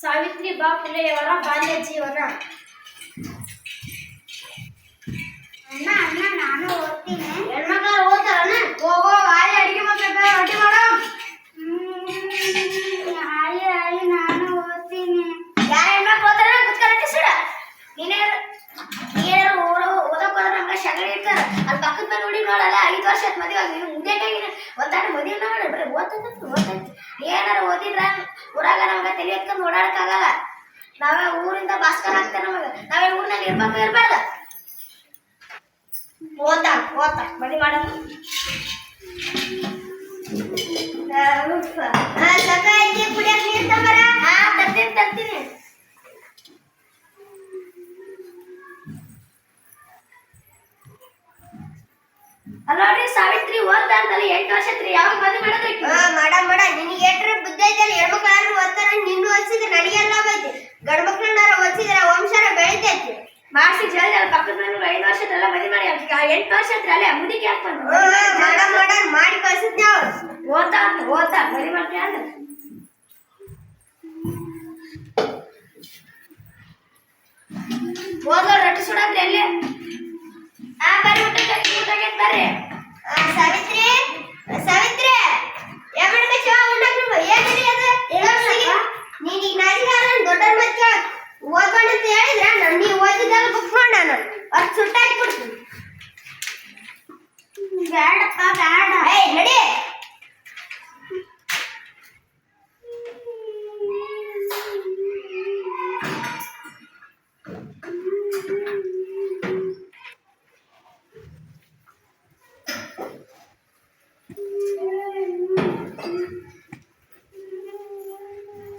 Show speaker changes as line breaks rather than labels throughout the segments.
ಸಾವಿತ್ರಿ ಬಾ ಫುಲೆಯವರ ಬಾಲ್ಯ ಜೀವನ
ಅಣ್ಣ ಅಣ್ಣ ನಾನು ಓದ್ತೀನಿ
ಹೆಣ್ಮಕ್ಳು ಓದ್ತಾರನ ಹೋಗೋ ಆಯಿ ಅಡಿಗೆ ಮಾಡ್ಬೇಕು ಅಡ್ಡಿ ಮಾಡೋ
ಹ್ಮ್, ಆಯಿ ಆಯಿ ನಾನು ಓದ್ತೀನಿ
ಯಾರ ಹೆಣ್ಮಕ್ಳು ಓದ್ತಾರ ಕುತ್ಕೊಂಡು ಸಿಡ ನೀನೇ ನೀನೇನಾರು ಓಡೋ ಓದಕ್ ಹೋದ್ರೆ ನಮ್ಗೆ ಶಗಡಿ ಇರ್ತಾರ ಅಲ್ಲಿ ಪಕ್ಕದ ಮನೆ ನೋಡಿ ನೋಡಲ್ಲ, ಐದು ವರ್ಷ ಮದುವೆ ಆಗಿ ನೀನು ಮುಂದೆ ಆಗಿನ ಒಂದಾಟ ಮದುವೆ ನೋಡಿ ಬರೀ ಓದ್ತೈತೆ ಓದ್ತೈತೆ ಏನಾರು ಓದಿದ್ರ ಊರಾಗ ನಮ್ಗೆ ತಲೆ ಎತ್ಕೊಂಡು ಓಡಾಡಕ್ಕಾಗಲ್ಲ. ನಾವೇ ಊರಿಂದ ಭಾಸ್ಕರ್ ಆಗ್ತಾರೆ ನಮಗೆ. ನಾವೇ ಊರಿನಲ್ಲಿ ಇರ್ಬೇಕು, ಇರ್ಬಾರ್ದ. ಓದ್ತಾ ಓದ್ತಾ, ಮದುವೆ ಮಾಡೋದು
ಐತಿ ಕುಡಿಯಕ್ ನೀರ್ ತಗೊಂಬರ
ಹಾ ತರ್ತೀನಿ ತರ್ತೀನಿ ಅಲ್ಲ ನೋಡ್ರಿ ಸಾವಿತ್ರಿ ಓದ್ತಾ ಅಂತಲ್ಲ ಎಂಟು ವರ್ಷ ಐತ್ರಿ ಯಾವಾಗ ಮದುವೆ ಮಾಡೋದ್ರಿ
ಹಾ ಮಾಡ ಮಾಡ ನಿನಗೆ ಎಟ್ರ ಬುದ್ಧಿ ಐತಲ್ಲ ಹೆಣ್ಮಕ್ಳು ಯಾರು ಓದ್ತಾರ ನಿನ್ನೂ ಓದಿಸಿದ್ರೆ ನನಗೆಲ್ಲ ಐತಿ ಗಂಡ್ ಮಕ್ಳನ್ನಾರ ಓದಿಸಿದ್ರೆ ವಂಶನ ಬೆಳಿತೈತಿ
ಮಾಡಿಸಿ ಜಲ್ದಿ ಅಲ್ಲಿ ಪಕ್ಕದ ಮನೆ ಐದು ವರ್ಷದಲ್ಲ ಮದುವೆ ಮಾಡಿ ಈಗ ಎಂಟು ವರ್ಷ ಐತ್ರಿ ಅಲ್ಲೇ
ಹ್ಮ್, ಮಾಡ ಮಾಡ ಮಾಡಿ ಕಳ್ಸಿದ್ ನಾವು.
ಓದ್ತಾ ಅಂತ ಓದ್ತಾ ಮದುವೆ ಮಾಡ್ತೀಯ ಅಂದ್ರೆ ಓದೋ ರೊಟ್ಟಿ ಅಲ್ಲೇ. ಆ ಬರ್ರಿ ಊಟಕ್ಕೆ ಊಟಕ್ಕೆ ಬರ್ರಿ.
ಆ, ಸಾವಿತ್ರಿ ಸಾವಿತ್ರಿ ಏನ್ ಉಣ್ಣಕ್ರು ಏನ್ರಿ ಅದು ಏನೋರ್ಸಿಗೆ ನೀನ್ ಈಗ ನಾಚಿಗೆ ದೊಡ್ಡರ ಮತ್ತೆ ಓದ್ಕೊಂಡಂತ ಹೇಳಿದ್ರೆ ನಾನು ನೀವು ಓದಿದ್ದೆಲ್ಲ ಬುಕ್ಕೊಂಡು ನಾನು ಅಷ್ಟು ಸುಟ್ಟಾಕಿ ಕೊಡ್ತೀನಿ ಬೇಡಪ್ಪ ಬೇಡ ಏಯ್ ನಡಿ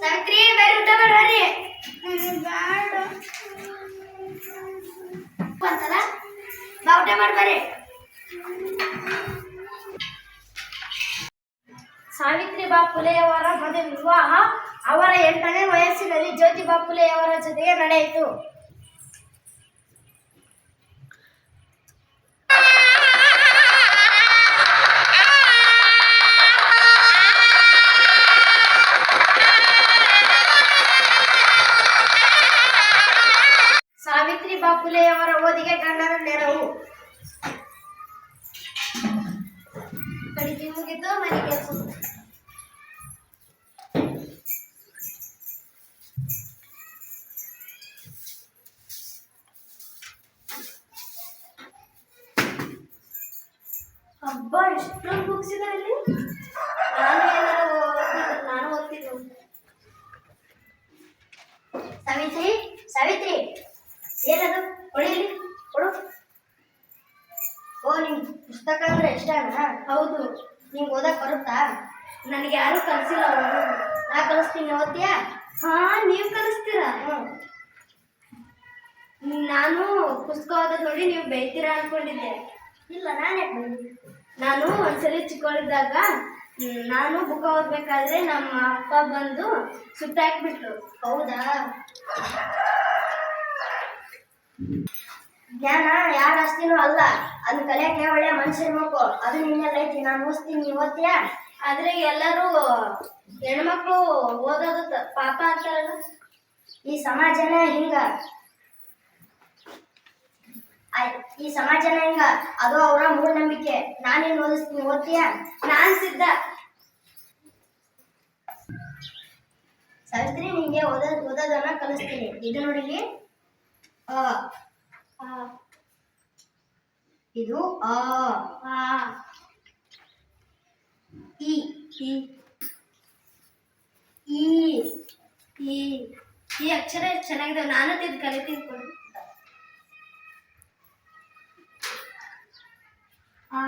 ಸಾವಿತ್ರಿ ಬರ್ರಿ ಊಟ ಮಾಡಿ ಬರ್ರಿ ಅಂತಲ್ಲ ಬಾ ಊಟ ಮಾಡಿ ಬರ್ರಿ ಸಾವಿತ್ರಿಬಾ ಮದುವೆ ವಿವಾಹ ಅವರ ಎಂಟನೇ ವಯಸ್ಸಿನಲ್ಲಿ ಜ್ಯೋತಿಬಾ ಫುಲೆಯವರ ಜೊತೆಗೆ ನಡೆಯಿತು. ಕಡಿಗೆ ಮುಗಿತು ಸುತ್ತು. ಹಬ್ಬ ಎಷ್ಟೊಂದು ಬುಕ್ಸ್ ಇದೆ ಇಲ್ಲಿ. ನಾನು ನಾನು ಸಾವಿತ್ರಿ ಏನದು ಕೊಡಿಲಿ ಇಷ್ಟನಾ ಹೌದು ನಿಂಗೆ ಓದಕ್ಕೆ ಬರುತ್ತಾ? ನನಗೆ ಯಾರು ಕಲಿಸಿಲ್ಲ ನಾ ಕಲಿಸ್ತೀನಿ ಓದ್ತೀಯಾ? ಹಾ ನೀವು ಕಲಿಸ್ತೀರಾ ನಾನು ಪುಸ್ತಕ ಓದೋದು ನೋಡಿ ನೀವು ಬೈತೀರಾ ಅನ್ಕೊಂಡಿದ್ದೆ. ಇಲ್ಲ ನಾನೇ ನಾನು ಒಂದ್ಸಲಿ ಚಿಕ್ಕವಳಿದ್ದಾಗ ನಾನು ಬುಕ್ ಓದ್ಬೇಕಾದ್ರೆ ನಮ್ಮ ಅಪ್ಪ ಬಂದು ಸುತ್ತಾಕ್ಬಿಟ್ರು. ಹೌದಾ? ಜ್ಞಾನ ಯಾರ ಆಸ್ತಿನೂ ಅಲ್ಲ. ಅದನ್ನ ಕಲಿಯಕ್ಕೆ ಒಳ್ಳೆ ಮನುಷ್ಯರ್ಬೇಕು ಅದು ನಿನ್ನೆಲ್ಲ ಐತಿ ನಾನು ಓದ್ತೀನಿ ಓದ್ತೀಯ? ಆದ್ರೆ ಎಲ್ಲರೂ ಹೆಣ್ಮಕ್ಳು ಓದೋದು ಪಾಪ ಅಂತಾರಲ್ಲ. ಈ ಸಮಾಜನ ಹಿಂಗ. ಈ ಸಮಾಜನ ಹಿಂಗ. ಅದು ಅವರ ಮೂಢನಂಬಿಕೆ. ನಾನೇನ್ ಓದಿಸ್ತೀನಿ ಓದ್ತೀಯ? ನಾನ್ ಸಿದ್ಧ. ಸಾವಿತ್ರಿ, ನಿಂಗೆ ಓದೋದ್ ಓದೋದನ್ನ ಕಲಿಸ್ತೀನಿ. ಇದು ನೋಡಿ. ಇದು ಆ. ಇ ಈ. ಈ. ಈ. ಅಕ್ಷರ ಚೆನ್ನಾಗಿದೆ. ನಾನು ತಿದ್ದು ಕಲಿತೀನಿ ಕೊಡು ಆ.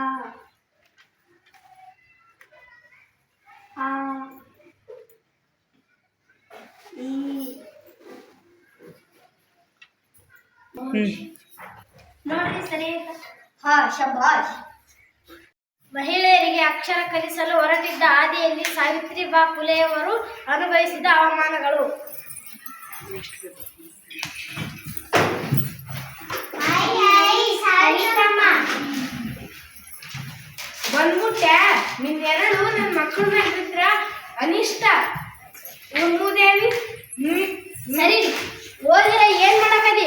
ಆ. ನೋಡ್ರಿ ಸರಿ ಹಾ ಶಬಾಷ್ ಮಹಿಳೆಯರಿಗೆ ಅಕ್ಷರ ಕಲಿಸಲು ಹೊರಟಿದ್ದ ಹಾದಿಯಲ್ಲಿ ಸಾವಿತ್ರಿಬಾ ಫುಲೆಯವರು ಅನುಭವಿಸಿದ ಅವಮಾನಗಳು. ಬಂದ್ಬಿಟ್ಟೆ. ನಿನ್ನೆರಡು ನನ್ನ ಮಕ್ಕಳನ್ನ ಬಿಟ್ರ ಅನಿಷ್ಟ. ಉನ್ಮುದೇವಿ ನೀ ಸರಿ ಹೋದ್ರೆ ಏನ್ ಮಾಡಕದಿ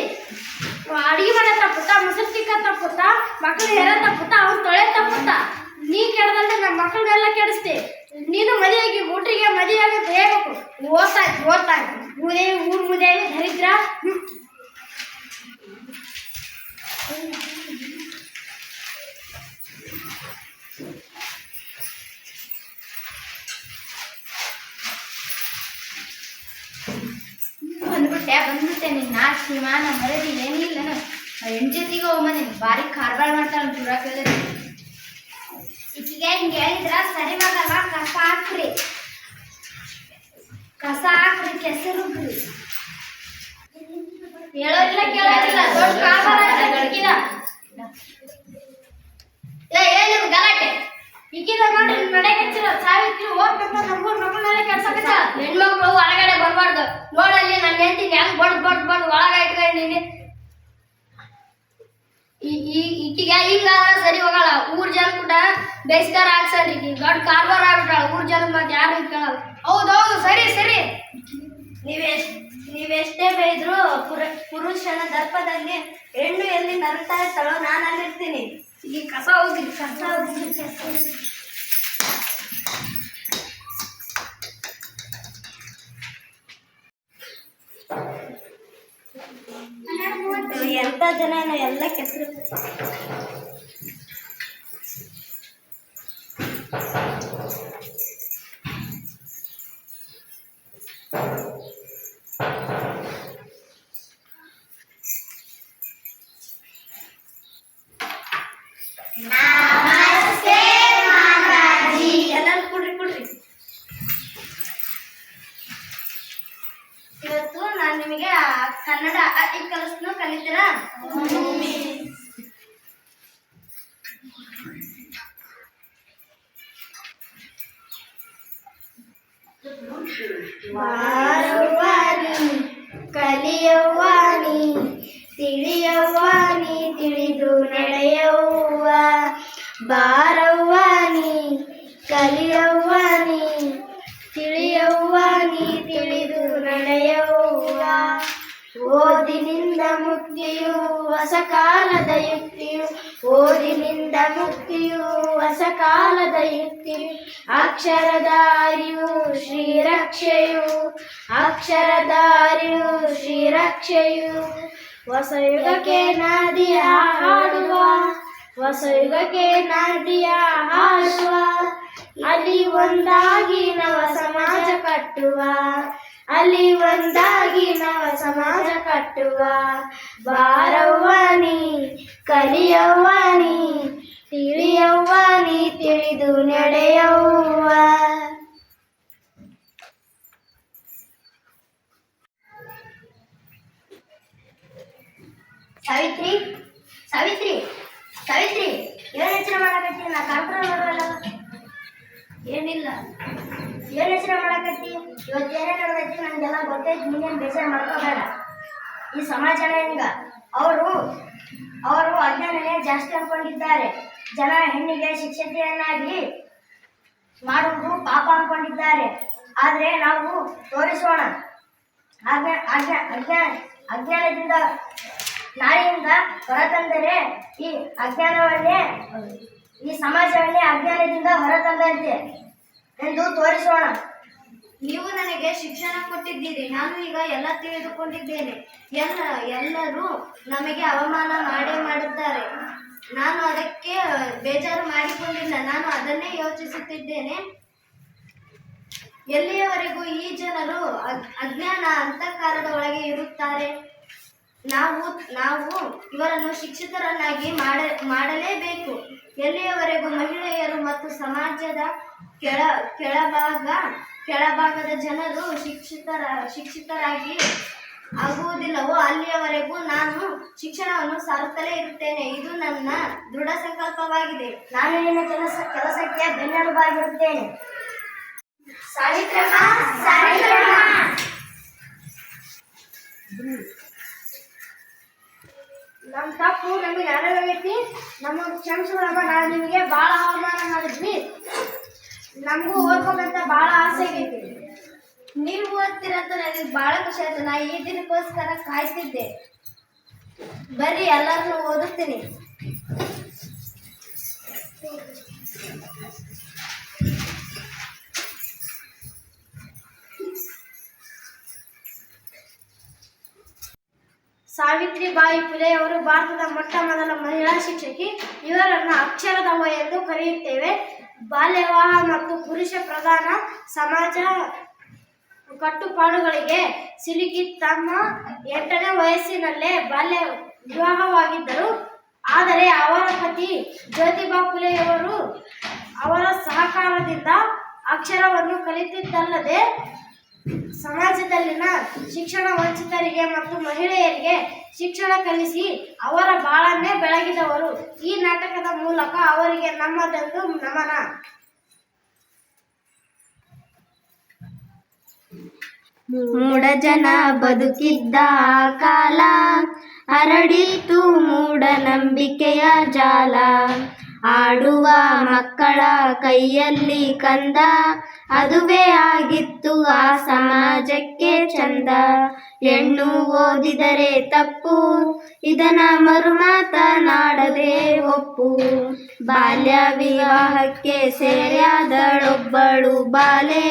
ಅಡಿಗೆ ಮಾಡೋ ತಪ್ಪುತ್ತ ಮೊಸರು ಚಿಕ್ಕ ತಪ್ಪುತ್ತ ಮಕ್ಕಳು ಹೆರ ತಪ್ಪುತ್ತ ಅವ್ನು ತೊಳೆ ತಪ್ಪುತ್ತ ನೀ ಕೆಡದಲ್ಲ ನಮ್ಮ ಮಕ್ಕಳನ್ನೆಲ್ಲ ಕೆಡಿಸ್ತಿ. ನೀನು ಮದುವೆಗೆ ಹುಡ್ರಿಗೆ ಮದುವೆ ಆಗಕ್ಕೆ ಹೇಳ್ಬೇಕು ಓದ್ತಾ ಓದ್ತಾ. ಮುದೇ, ಊರು ಮುದೇ, ದರಿದ್ರ. ಹ್ಮ್. ಬಂದ್ಬಿಟ್ಟೆ ಬಂದ್ಬಿಟ್ಟೆ ನಿನ್ನ ನಾಚಿ ಮಾನ ಮರದಿ ಏನಿಲ್ಲ ಹೆಣ್ ಜೊತೆಗೆ ಹೋಗ್ಬಂದಿ ಭಾರಿ ಕಾರ್ಬಾರ್ ಮಾಡ್ತಾಳೆ ಚೂರಾಕಲ್ಲಿ ಈಕಿಗೆ ಹಿಂಗೆ ಹೇಳಿದ್ರ, ಸರಿ ಮಾಡಲ್ಲ ಕಸ ಹಾಕ್ರಿ. ಕಸ ಹಾಕ್ರಿ, ಕೆಸರು ಹೇಳೋದಿಲ್ಲ, ಕೇಳೋದಿಲ್ಲ, ದೊಡ್ಡ ಕಾರ್ಬಾರ ಏನಿದು ಗಲಾಟೆ. ಈಗಿದ ನೋಡಿ ಮನೆಗೆ ಸಾವಿತ್ರಿ ಹೋಗ್ಬೇಕು ಹೆಣ್ಮಕ್ಳು ಹೊರಗಡೆ ಬರಬಾರ್ದು. ನೋಡಲ್ಲಿ ನನ್ನ ಹೆಂಡತಿ ಹೆಂಗ್ ಬಡ್ದ್ ಬಡ್ದ್ ಬಡ್ದ್ ಒಳಗ ಇಟ್ಕೊಂಡಿನಿ ಈಕಿಗೆ ಹಿಂಗ ಸರಿ ಹೋಗಲ್ಲ. ಊರ್ ಜನ ಕೂಡ ಬೇಸ್ಕಾರ ಹಾಕ್ಸಲ್ರಿ ಈಕಿ. ದೊಡ್ಡ ಕಾರ್ಬಾರ್ ಆಗ್ಬಿಟ್ಟಾಳ. ಊರ್ ಜನ ಮತ್ತೆ ಯಾರು ಕೇಳಲ್ಲ. ಹೌದೌದು ಸರಿ ಸರಿ.
ನೀವೆಷ್ಟ್ ನೀವೆಷ್ಟೇ ಬೈದ್ರು ಪುರ ಪುರುಷನ ದರ್ಪದಲ್ಲಿ ಹೆಣ್ಣು ಎಲ್ಲಿ ನರ್ತಾ ಇರ್ತಾಳೋ ನಾನು ಅಲ್ಲಿರ್ತೀನಿ
ಈಗ ಕಸ ಹೋಗಿ ಕಸ ಹೋಗ್ರಿ
ಜನ ಎಲ್ಲ ಕೆಸರು. ಎಲ್ಲರೂ ಬಾರವ್ವಾನಿ ಕಲಿಯವ್ವಾನಿ ತಿಳಿಯವ್ವಾನಿ ತಿಳಿದು ನಡೆಯವ್ವ ಓದಿನಿಂದ ಮುಕ್ತಿಯು ಹೊಸ ಕಾಲದ ಯುಕ್ತಿಯು. ಓದಿನಿಂದ ಮುಕ್ತಿಯು ಹೊಸ ಕಾಲದ ಯುಕ್ತಿಯು. ಅಕ್ಷರದ ಅರಿವು ಶ್ರೀರಕ್ಷೆಯು. ಅಕ್ಷರದ ಅರಿವು ಶ್ರೀರಕ್ಷೆಯು. ಹೊಸ ಯುಗಕ್ಕೆ ನದಿಯ ಹಾಡುವ. ಹೊಸ ಯುಗಕ್ಕೆ ನದಿಯ ಹಾಡುವ. ಅಲ್ಲಿ ಒಂದಾಗಿ ನವ ಸಮಾಜ ಕಟ್ಟುವ. ಅಲ್ಲಿ ಒಂದಾಗಿ ನವ ಸಮಾಜ ಕಟ್ಟುವ. ಬಾರವ್ವಾನಿ, ಕಲಿಯವ್ವಾನಿ, ತಿಳಿಯವ್ವಾನಿ, ತಿಳಿದು ನಡೆಯವ್ವ. ಸಾವಿತ್ರಿ ಸಾವಿತ್ರಿ ಸಾವಿತ್ರಿ, ಏನ್ ಯೋಚನೆ ಮಾಡಕತ್ತಿ? ನಾ ಮಾಡುವಲ್ಲ ಏನಿಲ್ಲ. ಏನ್ ಯೋಚನೆ ಮಾಡಕತ್ತಿ? ಇವತ್ತು ಏನೇ ನಡೆದೈತಿ ನನಗೆಲ್ಲ ಗೊತ್ತೈತಿ ನೀನೇನು ಬೇಸರ ಮಾಡ್ಕೋಬೇಡ. ಈ ಸಮಾಜನ ಹಿಂಗ ಅವರು ಅವರು ಅಜ್ಞಾನನೇ ಜಾಸ್ತಿ ಅನ್ಕೊಂಡಿದ್ದಾರೆ. ಜನ ಹೆಣ್ಣಿಗೆ ಶಿಕ್ಷತೆಯನ್ನಾಗಿ ಮಾಡುವುದು ಪಾಪ ಅನ್ಕೊಂಡಿದ್ದಾರೆ. ಆದರೆ ನಾವು ತೋರಿಸೋಣ. ಆಜ್ಞಾ ಆಜ್ಞಾ ಅಜ್ಞಾ, ಅಜ್ಞಾನದಿಂದ ನಾಳೆಯಿಂದ ಹೊರತಂದರೆ ಈ ಅಜ್ಞಾನವನ್ನೇ, ಈ ಸಮಾಜವನ್ನೇ ಅಜ್ಞಾನದಿಂದ ಹೊರತಂದಂತೆ ಎಂದು ತೋರಿಸೋಣ.
ನೀವು ನನಗೆ ಶಿಕ್ಷಣ ಕೊಟ್ಟಿದ್ದೀರಿ, ನಾನು ಈಗ ಎಲ್ಲ ತಿಳಿದುಕೊಂಡಿದ್ದೇನೆ. ಎಲ್ಲ, ಎಲ್ಲರೂ ನಮಗೆ ಅವಮಾನ ಮಾಡೇ ಮಾಡುತ್ತಾರೆ. ನಾನು ಅದಕ್ಕೆ ಬೇಜಾರು ಮಾಡಿಕೊಂಡಿಲ್ಲ, ನಾನು ಅದನ್ನೇ ಯೋಚಿಸುತ್ತಿದ್ದೇನೆ. ಎಲ್ಲಿಯವರೆಗೂ ಈ ಜನರು ಅಜ್ಞಾನ ಅಂತಃಕಾರದ ಒಳಗೆ ಇರುತ್ತಾರೆ? ನಾವು ನಾವು ಇವರನ್ನು ಶಿಕ್ಷಿತರನ್ನಾಗಿ ಮಾಡ, ಮಾಡಲೇಬೇಕು. ಎಲ್ಲಿಯವರೆಗೂ ಮಹಿಳೆಯರು ಮತ್ತು ಸಮಾಜದ ಕೆಳ, ಕೆಳಭಾಗ, ಕೆಳಭಾಗದ ಜನರು ಶಿಕ್ಷಿತರ, ಶಿಕ್ಷಿತರಾಗಿ ಆಗುವುದಿಲ್ಲವೋ ಅಲ್ಲಿಯವರೆಗೂ ನಾನು ಶಿಕ್ಷಣವನ್ನು ಸಾರುತ್ತಲೇ ಇರುತ್ತೇನೆ. ಇದು ನನ್ನ ದೃಢ ಸಂಕಲ್ಪವಾಗಿದೆ.
ನಾನು ನಿನ್ನ ಕೆಲಸ, ಕೆಲಸಕ್ಕೆ ಬೆನ್ನೆಲುಬಾಗಿರುತ್ತೇನೆ.
ನಮ್ಮ ತಪ್ಪು ನಮಗೆ ಅರಿವಾಗೈತಿ ನಮ್ಮ ಕ್ಷಮಿಸ್ಬಿಡಮ್ಮ ನಾವು ನಿಮಗೆ ಬಹಳ ಅವಮಾನ ಮಾಡಿದ್ವಿ. ನಮಗೂ ಓದ್ಬೇಕಂತ ಬಹಳ ಆಸೆ ಆಗೈತಿ.
ನೀವು ಓದ್ತೀರಂತ ನನಗೆ ಬಹಳ ಖುಷಿ ಆಯ್ತು. ನಾ ಈ ದಿನಕ್ಕೋಸ್ಕರ ಕಾಯ್ತಿದ್ದೆ. ಬರ್ರಿ ಎಲ್ಲರನ್ನು ಓದುತ್ತೀನಿ. ಸಾವಿತ್ರಿಬಾಯಿ ಫುಲೆಯವರು ಭಾರತದ ಮೊಟ್ಟ ಮೊದಲ ಮಹಿಳಾ ಶಿಕ್ಷಕಿ ಇವರನ್ನು ಅಕ್ಷರದವ ಎಂದು ಕರೆಯುತ್ತೇವೆ. ಬಾಲ್ಯ ವಿವಾಹ ಮತ್ತು ಪುರುಷ ಪ್ರಧಾನ ಸಮಾಜ ಕಟ್ಟುಪಾಡುಗಳಿಗೆ ಸಿಲುಕಿ ತಮ್ಮ ಎಂಟನೇ ವಯಸ್ಸಿನಲ್ಲೇ ಬಾಲ್ಯ ವಿವಾಹವಾಗಿದ್ದರು. ಆದರೆ ಅವರ ಪತಿ ಜ್ಯೋತಿಬಾ ಫುಲೆಯವರು ಅವರ ಸಹಕಾರದಿಂದ ಅಕ್ಷರವನ್ನು ಕಲಿತಿದ್ದಲ್ಲದೆ ಸಮಾಜದಲ್ಲಿನ ಶಿಕ್ಷಣ ವಂಚಿತರಿಗೆ ಮತ್ತು ಮಹಿಳೆಯರಿಗೆ ಶಿಕ್ಷಣ ಕಲಿಸಿ ಅವರ ಬಾಳನ್ನೇ ಬೆಳಗಿದವರು. ಈ ನಾಟಕದ ಮೂಲಕ ಅವರಿಗೆ ನಮ್ಮದೊಂದು ನಮನ.
ಮೂಡ ಜನ ಬದುಕಿದ್ದ ಕಾಲ ಹರಡಿತು ಮೂಢನಂಬಿಕೆಯ ಜಾಲ. ಆಡುವ ಮಕ್ಕಳ ಕೈಯಲ್ಲಿ ಕಂದ. ಅದುವೇ ಆಗಿತ್ತು ಆ ಸಮಾಜಕ್ಕೆ ಚಂದ. ಹೆಣ್ಣು ಓದಿದರೆ ತಪ್ಪು, ಇದನ ಮರು ಮಾತನಾಡದೆ ಒಪ್ಪು. ಬಾಲ್ಯ ವಿವಾಹಕ್ಕೆ ಸೇರ್ಯಾದಳೊಬ್ಬಳು ಬಾಲೆ.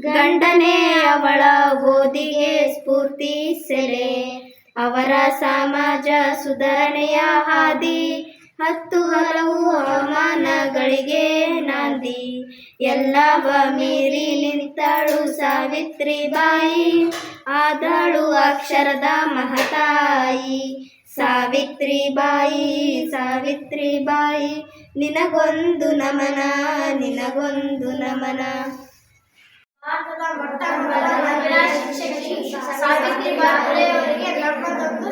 ಗಂಡನೇ ಅವಳ ಓದಿಗೆ ಸ್ಫೂರ್ತಿ ಸೆರೆ ಅವರ ಸಮಾಜ ಸುಧಾರಣೆಯ ಹಾದಿ. ಹತ್ತು ಹಲವು ಹವಾಮಾನಗಳಿಗೆ ನಾಂದಿ. ಎಲ್ಲವ ಮೀರಿ ನಿಂತಾಳು ಸಾವಿತ್ರಿ ಬಾಯಿ. ಆದಳು ಅಕ್ಷರದ ಮಹತಾಯಿ. ಸಾವಿತ್ರಿ ಬಾಯಿ ಸಾವಿತ್ರಿ ಬಾಯಿ, ನಿನಗೊಂದು ನಮನ ನಿನಗೊಂದು ನಮನ.
ಭಾರತದ ಮೊಟ್ಟ ಮೊದಲ ಮಹಿಳಾ ಸಾವಿತ್ರಿಬಾಯಿ ಅವರಿಗೆ ನಮ್ಮದೊಂದು